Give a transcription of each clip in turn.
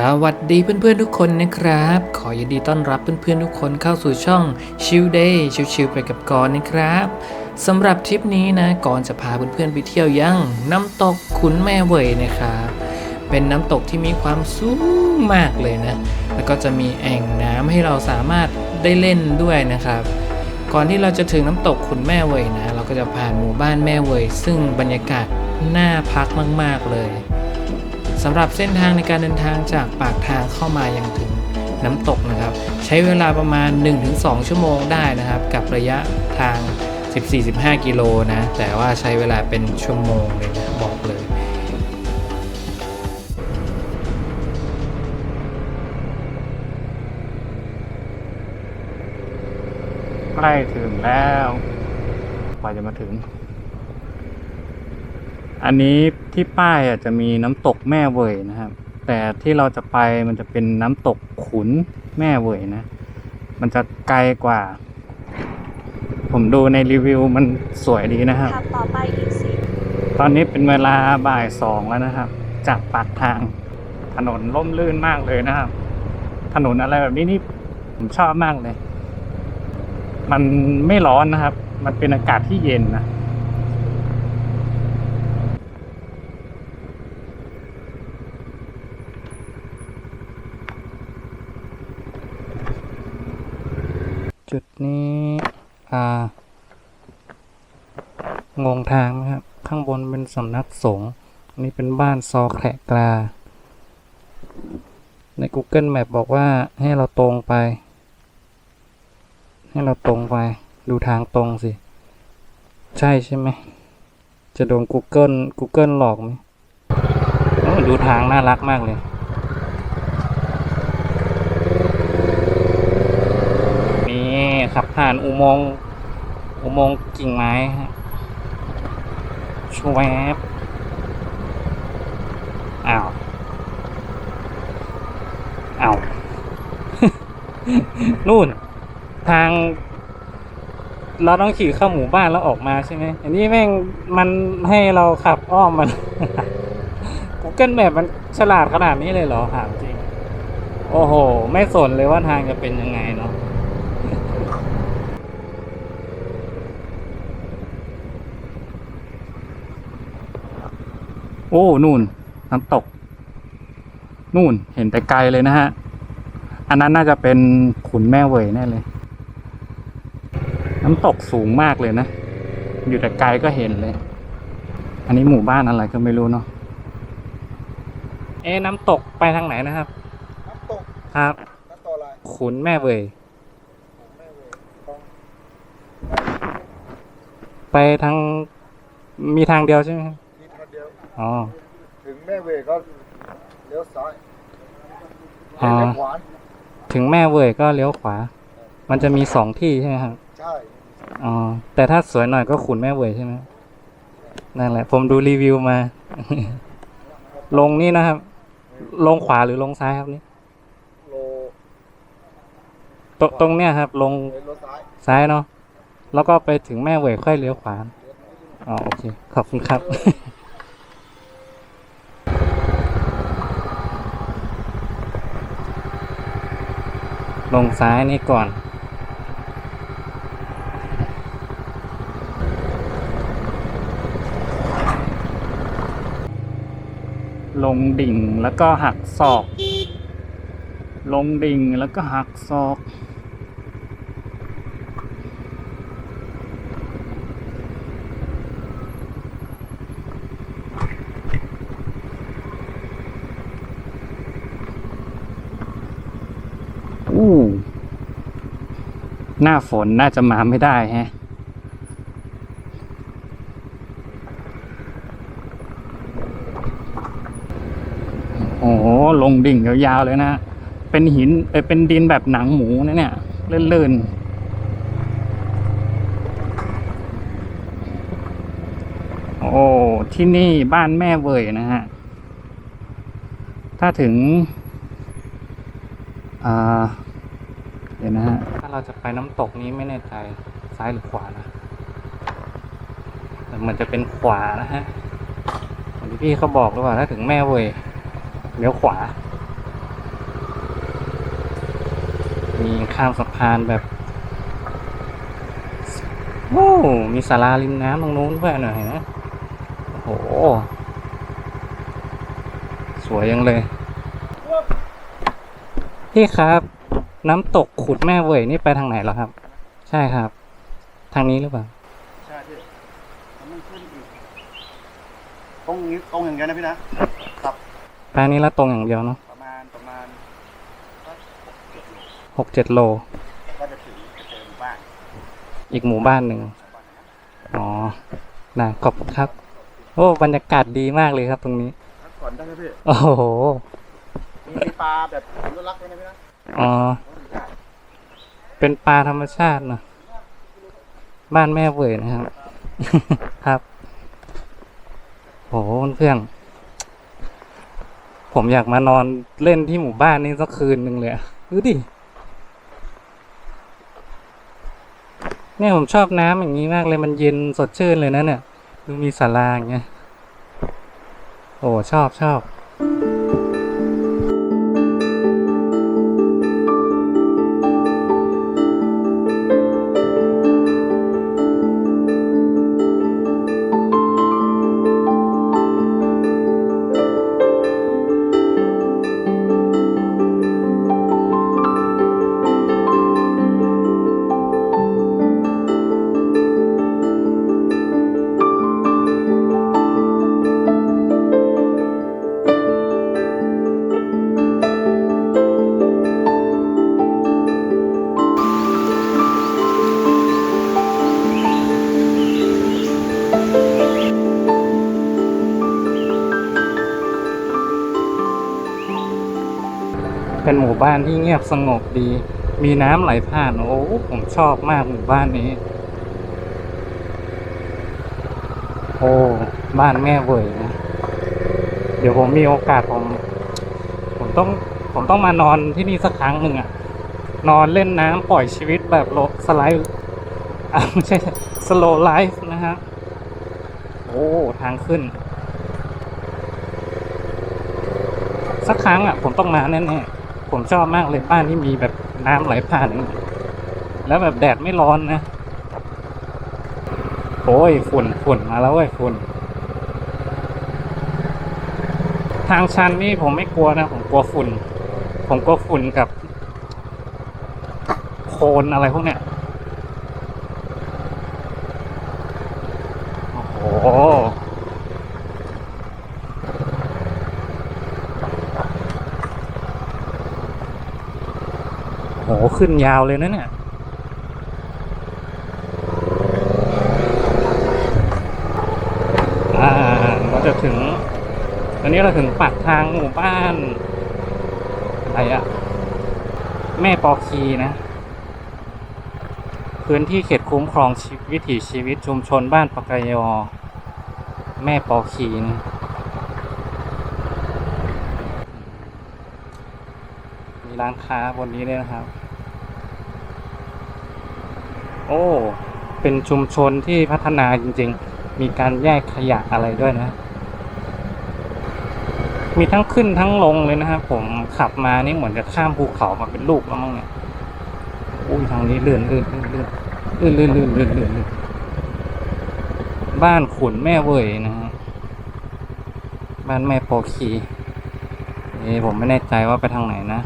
สวัสดีเพื่อนๆทุกคนนะครับ ขอยินดีต้อนรับเพื่อนๆทุกคนเข้าสู่ช่อง Chill Day ชิวๆไปกับกอนนะครับสำหรับทริปนี้นะกอนจะพาเพื่อนๆไปเที่ยวยังน้ำตกขุนแม่เวยนะครับ เป็นน้ำตกที่มีความสูงมากเลยนะ แล้วก็จะมีแอ่งน้ำให้เราสามารถได้เล่นด้วยนะครับ ก่อนที่เราจะถึงน้ำตกขุนแม่เวยนะ เราก็จะผ่านหมู่บ้านแม่เวย ซึ่งบรรยากาศน่าพักมาก ๆเลย สำหรับเส้นทางในการเดินทางจากปากทางเข้ามายังถึงน้ำตกนะครับ ใช้เวลาประมาณ 1-2 ชั่วโมงได้นะครับ กับระยะทาง 14-15 กิโลนะ แต่ว่าใช้เวลาเป็นชั่วโมงเลยนะบอกเลยใกล้ถึงแล้วกว่าจะมาถึง อันนี้ที่ป้ายอะจะมีน้ำตกแม่เวยนะครับ แต่ที่เราจะไปมันจะเป็นน้ำตกขุนแม่เวยนะ มันจะไกลกว่า ผมดูในรีวิวมันสวยดีนะครับขับต่อไปอีกสิตอนนี้เป็นเวลาบ่ายสองแล้วนะครับ จากปากทางถนนร่มรื่นมากเลยนะครับ ถนนอะไรแบบนี้นี่ผมชอบมากเลย มันไม่ร้อนนะครับ มันเป็นอากาศที่เย็นนะ จุดนี้ อ่า งงทางนะครับ ข้างบนเป็นสำนักสงฆ์นนี้เป็นบ้านซอแขะกลา ใน Google Map บอกว่าให้เราตรงไป ให้เราตรงไป ดูทางตรงสิ ใช่ใช่ไหม จะโดน Google Google หลอกไหมดูทางน่ารักมากเลย นี่ ขับผ่านอุโมงค์อุโมงค์กิ่งไม้ฮะชวบอ้าวอ้าวนู่น ทาง เราต้องขี่เข้าหมู่บ้านแล้วออกมาใช่ไหมอันนี้แม่งมันให้เราขับอ้อมมัน Google Map มันฉลาดขนาดนี้เลยเหรอถามจริง โอ้โห ไม่สนเลยว่าทางจะเป็นยังไงเนาะ อ้นู่นน้ำตก นู่นเห็นแต่ไกลเลยนะฮะ อันนั้นน่าจะเป็นขุนแม่เวยแน่เลย น้ำตกสูงมากเลยนะ อยู่แต่ไกลก็เห็นเลย อันนี้หมู่บ้านอะไรก็ไม่รู้เนาะเอ๊ะน้ำตกไปทางไหนนะครับ น้ำตกครับน้ำตกอะไรขุนแม่เวยแม่เวยต้องไปทางมีทางเดียวใช่ไหมครับมีทางเดียว อ๋อ ถึงแม่เวยก็เลี้ยวซ้ายอ๋อ เลี้ยวขวาถึงแม่เวยก็เลี้ยวขวา มันจะมีสองที่ใช่ไหมครับ ใช่อ๋อ แต่ถ้าสวยหน่อยก็ขุนแม่เวยใช่ไหมนั่นแหละ ผมดูรีวิวมา ลงนี่นะครับ ลงขวาหรือลงซ้ายครับนี่โลตรงตรงเนี้ยครับ ลงเลี้ยวซ้ายซ้ายเนาะ แล้วก็ไปถึงแม่เวยค่อยเลี้ยวขวา อ๋อโอเค ขอบคุณครับ งซ้ายนี่ก่อน ลงดิ่งแล้วก็หักศอก ลงดิ่งแล้วก็หักศอก อู้หน้าฝนน่าจะมาไม่ได้แฮะ โอ้โห ลงดิ่งยาวๆเลยนะ เป็นหินเอเป็นดินแบบหนังหมูนะเนี่ย เลื่อนๆโอ้ที่นี่บ้านแม่เวยนะฮะ ถ้าถึง อ่า เดี๋ยวนะฮะ ถ้าเราจะไปน้ำตกนี้ไม่แน่ใจซ้ายหรือขวานะแต่มันจะเป็นขวานะฮะอย่างที่พี่เขาบอกหรือเปล่าถ้าถึงแม่เวยเลี้ยวขวา มีข้ามสะพานแบบโอ้มีศาลาริมน้ำตรงนู้นด้วยหน่อยนะโอ้โห สวยยังเลย พี่ครับ น้ำตกขุดแม่เวยนี่ไปทางไหนเหรอครับ ใช่ครับ ทางนี้หรือเปล่าใช่พี่มันไม่ขึ้นอีกตรงนี้ตรงอย่างเดียวนะพี่นะครับไปนี้ละตรงอย่างเดียวเนาะประมาณประมาณสักหกเจ็ดโลหกเจ็ดโลก็จะถึงจะเจอหมู่บ้านอีกหมู่บ้านหนึ่งอ๋อนะขอบคุณครับ โอ้บรรยากาศดีมากเลยครับ ตรงนี้พักผ่อนได้ไหมพี่โอ้โหมีปลาแบบอนุรักษ์ด้วยนะพี่นะ อ๋อ เป็นปลาธรรมชาตินะบ้านแม่เวยนะครับ ครับ โหเพื่อน ผมอยากมานอนเล่นที่หมู่บ้านนี้สักคืนหนึ่งเลยอะดูดิ เนี่ยผมชอบน้ำอย่างนี้มากเลยมันเย็นสดชื่นเลยนะเนี่ย ดูมีศาลาอย่างเงี้ย โอ้ชอบชอบ บ้านที่เงียบสงบดี มีน้ำไหลผ่านโอ้ผมชอบมากหมู่บ้านนี้ โอ้บ้านแม่เวยนะเดี๋ยวผมมีโอกาสผม ผมต้องผมต้องมานอนที่นี่สักครั้งหนึ่งอะนอนเล่นน้ำปล่อยชีวิตแบบโลสไลด์อะไม่ใช่สโลไลฟ์นะฮะโอ้ทางขึ้น สักครั้งอะ ผมต้องมาแน่ๆ ผมชอบมากเลยบ้านที่มีแบบน้ำไหลผ่าน แล้วแบบแดดไม่ร้อนนะโอ้ยฝุ่นฝุ่นมาแล้วเว้ยฝุ่นทางชันนี่ผมไม่กลัวนะ ผมกลัวฝุ่น ผมกลัวฝุ่นกับ โคลนอะไรพวกเนี้ย โอ้โห โห ขึ้นยาวเลยนะเนี่ยอ่าเราจะถึงตอนนี้เราถึงปากทางหมู่บ้านอะไรอะแม่ปอคีนะ พื้นที่เขตคุ้มครองชวิถีชีวิตชุมชนบ้านปากกยอ แม่ปอคีนะมีร้านค้าบนนี้ด้วยนะครับ โอ้ เป็นชุมชนที่พัฒนาจริง ๆ มีการแยกขยะอะไรด้วยนะ มีทั้งขึ้นทั้งลงเลยนะครับผมขับมานี่เหมือนจะข้ามภูเขามาเป็นลูกแล้วมั้งเนี่ยอุ้ยทางนี้เลื่อนเลื่อนเลื่อนเลื่อนเลื่อนเลื่อนเลื่อนเลื่อนเลื่อนบ้านขุนแม่เว่ยนะฮะบ้านแม่โปคีเอ้ผมไม่แน่ใจว่าไปทางไหนนะ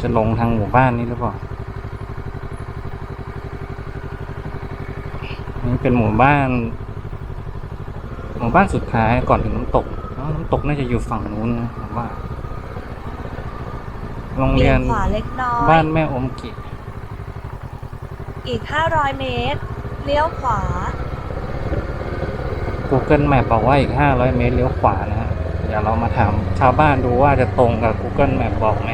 จะลงทางหมู่บ้านนี้หรือเปล่า นี่เป็นหมู่บ้าน หมู่บ้านสุดท้ายก่อนถึงน้ำตกอ๋อน้ำตกน่าจะอยู่ฝั่งนู้นนะผมว่า โรงเรียนขวาเล็กน้อย บ้านแม่อมกิอีก 500 เมตร เลี้ยวขวา Google Map บอกว่าอีก 500 เมตรเลี้ยวขวานะฮะเดี๋ยวเรามาถามชาวบ้านดูว่าจะตรงกับ Google Map บอกไหม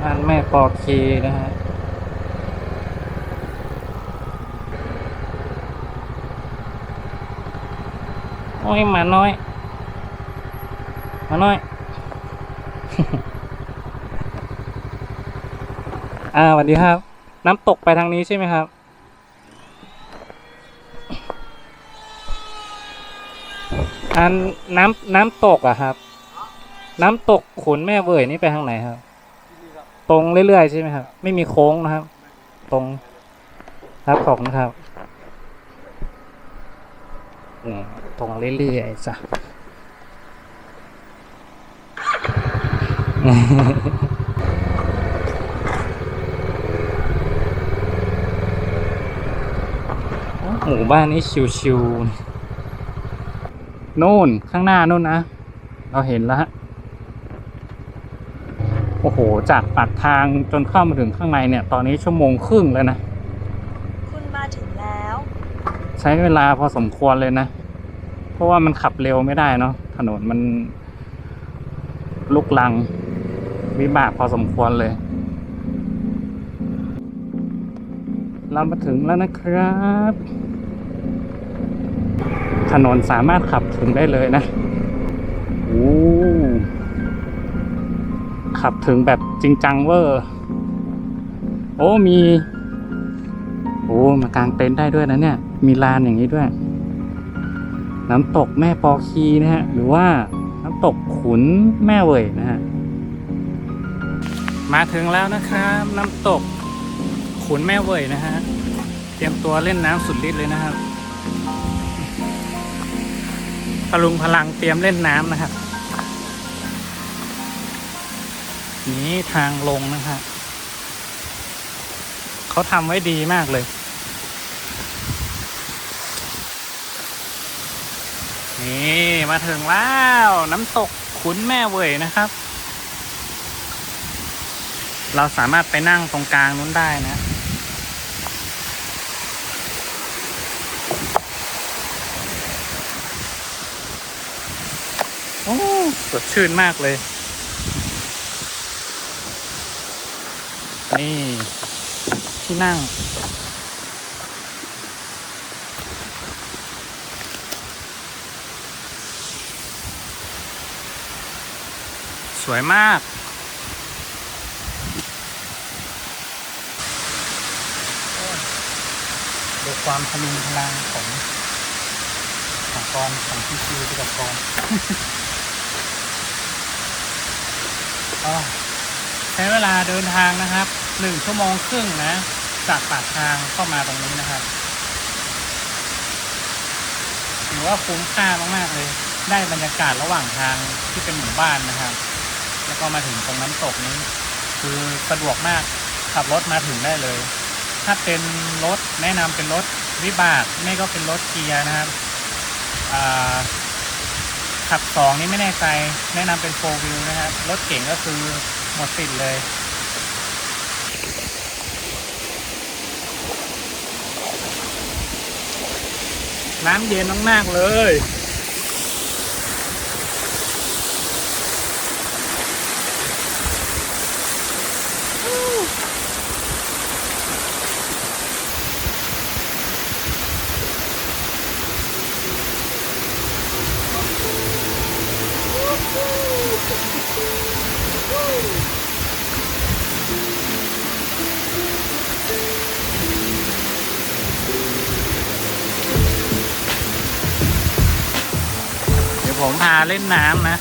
บ้านแม่ปอคีนะฮะ โอ้ยหมาน้อยหมาน้อย อ่าสวัสดีครับ น้ำตกไปทางนี้ใช่ไหมครับ อันน้ำน้ำตกอะครับ น้ำตกขุนแม่เวยนี่ไปทางไหนครับ ตรงเรื่อยๆใช่ไหมครับ ไม่มีโค้งนะครับ ตรงครับขอบคุณครับนี่ ตรงเรื่อยๆจ้ะหมู่บ้านนี้ชิวๆนู่นข้างหน้านู่นนะ เราเห็นแล้วฮะโอ้โห จากปากทางจนเข้ามาถึงข้างในเนี่ย ตอนนี้ชั่วโมงครึ่งแล้วนะ คุณมาถึงแล้ว ใช้เวลาพอสมควรเลยนะเพ ราะว่ามันขับเร็วไม่ได้เนาะถนนมันลุกลัง วิบากพอสมควรเลย เรามาถึงแล้วนะครับ ถนนสามารถขับถึงได้เลยนะโอ้ขับถึงแบบจริงจังเวอร์โอ้มี โอ้มากางเต็นท์ได้ด้วยนะเนี่ย มีลานอย่างนี้ด้วย น้ำตกแม่ปอคีนะฮะหรือว่าน้ำตกขุนแม่เว่ยนะฮะมาถึงแล้วนะครับน้ำตกขุนแม่เว่ยนะฮะเตรียมตัวเล่นน้ำสุดฤทธิ์เลยนะครับพลุงพลังเตรียมเล่นน้ำนะครับนี่ทางลงนะฮะเขาทำไว้ดีมากเลย นี่มาถึงแล้วน้ำตกขุนแม่เวยนะครับ เราสามารถไปนั่งตรงกลางนู้นได้นะ โอ้สดชื่นมากเลย นี่ ที่นั่ง วยมาก ดูความพลุงพลังของของกรของพี่ชิวไปกับกอ๋อใช้เวลาเดินทางนะครับหนึ่งชั่วโมงครึ่งนะ จากปากทางเข้ามาตรงนี้นะครับถือว่าคุ้มค่ามาก ๆ เลย ได้บรรยากาศระหว่างทางที่เป็นหมู่บ้านนะครับ ก็มาถึงตรงน้ำตกนี้ คือสะดวกมากขับรถมาถึงได้เลย ถ้าเป็นรถแนะนำเป็นรถวิบากไม่ก็เป็นรถเกียร์นะครับขับสองนี่ไม่แน่ใจแนะนำเป็นโฟวิวนะครับรถเก่งก็คือหมดสิทธิ์เลยน้ำเย็นมากๆเลย พาเล่นน้ำนะ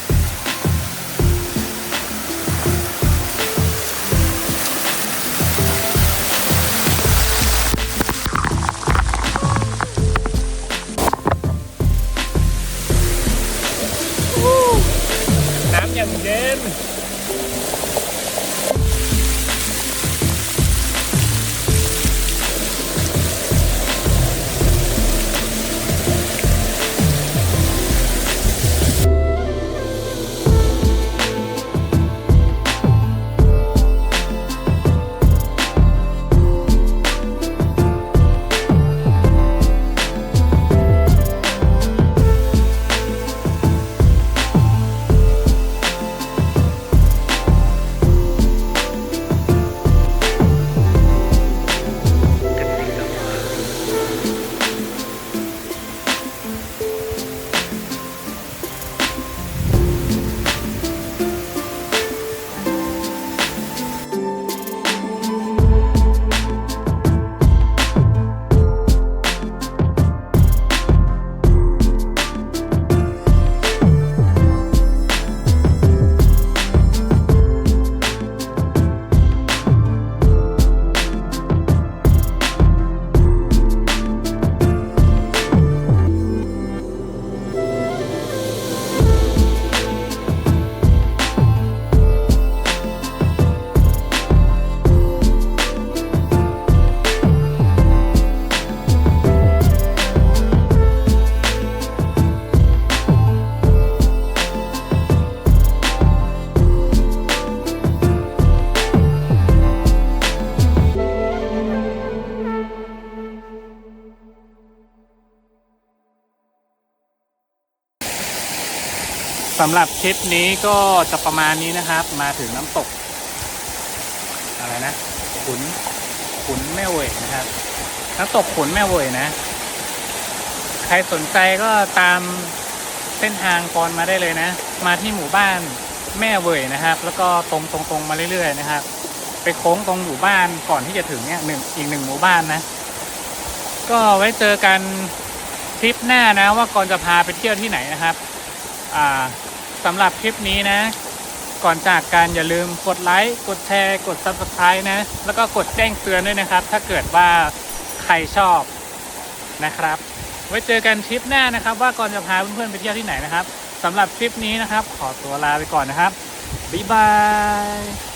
น้ำอย่างเย็นน สำหรับคลิปนี้ก็จะประมาณนี้นะครับ มาถึงน้ำตก อะไรนะ ขุน ขุนแม่เวยนะครับ น้ำตกขุนแม่เวยนะ ใครสนใจก็ตามเส้นทางกรมาได้เลยนะ มาที่หมู่บ้านแม่เวยนะครับ แล้วก็ตรงตรงตรงมาเรื่อยๆนะครับ ไปโค้งตรงหมู่บ้านก่อนที่จะถึงเนี่ยหนึ่งอีกหนึ่งหมู่บ้านนะ ก็ไว้เจอกันทริปหน้านะว่าก่อนจะพาไปเที่ยวที่ไหนนะครับ อ่า สำหรับคลิปนี้นะ ก่อนจากกันอย่าลืมกดไลค์ กดแชร์ กด Subscribe นะ แล้วก็กดแจ้งเตือนด้วยนะครับ ถ้าเกิดว่าใครชอบนะครับ ไว้เจอกันคลิปหน้านะครับ ว่าก่อนจะพาเพื่อนๆไปเที่ยวที่ไหนนะครับสำหรับคลิปนี้นะครับ ขอตัวลาไปก่อนนะครับบ๊ายบาย